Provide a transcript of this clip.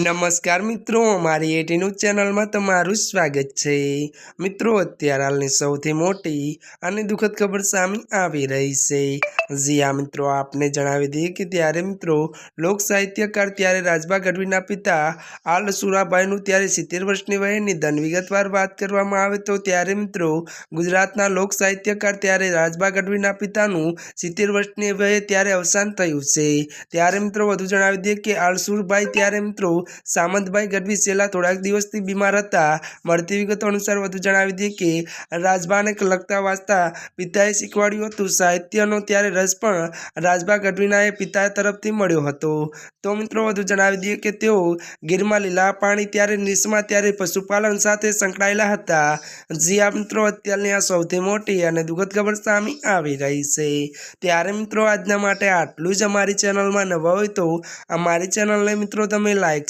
નમસ્કાર મિત્રો અમારી એટી ન્યૂઝ ચેનલમાં તમારું સ્વાગત છે. મિત્રો, અત્યારે હાલની સૌથી મોટી અને દુઃખદ ખબર સામે આવી રહી છે. જી આ મિત્રો, આપને જણાવી દઈએ કે ત્યારે મિત્રો, લોક સાહિત્યકાર ત્યારે રાજભા ગઢવીના પિતા આલ સુરાભાઈનું ત્યારે સિત્તેર વર્ષની વયે નિધન વિગતવાર વાત કરવામાં આવે તો ત્યારે મિત્રો, ગુજરાતના લોક સાહિત્યકાર ત્યારે રાજભા ગઢવીના પિતાનું સિત્તેર વર્ષની વયે ત્યારે અવસાન થયું છે. ત્યારે મિત્રો, વધુ જણાવી દઈએ કે આલસુરભાઈ ત્યારે મિત્રો સામંતભાઈ ગઢવી છેલ્લા થોડાક દિવસથી બીમાર હતા. મળતી વિગતો અનુસાર વધુ જણાવી દઈએ કે રાજબાને લખતા વાંચતા પિતાએ શીખવાડ્યું હતું સાહિત્યનો ત્યારે રસ પણ રાજભા ગઢવીના એ પિતા તરફથી મળ્યો હતો. તો મિત્રો, વધુ જણાવી દઈએ કે તેઓ ગીરમાં લીલા પાણી ત્યારે નિસમાં ત્યારે પશુપાલન સાથે સંકળાયેલા હતા. જી આ મિત્રો, અત્યારની આ સૌથી મોટી અને દુઃખદ ખબર સામે આવી રહી છે. ત્યારે મિત્રો, આજના માટે આટલું જ અમારી ચેનલમાં નવા હોય તો અમારી ચેનલને મિત્રો, તમે લાઈક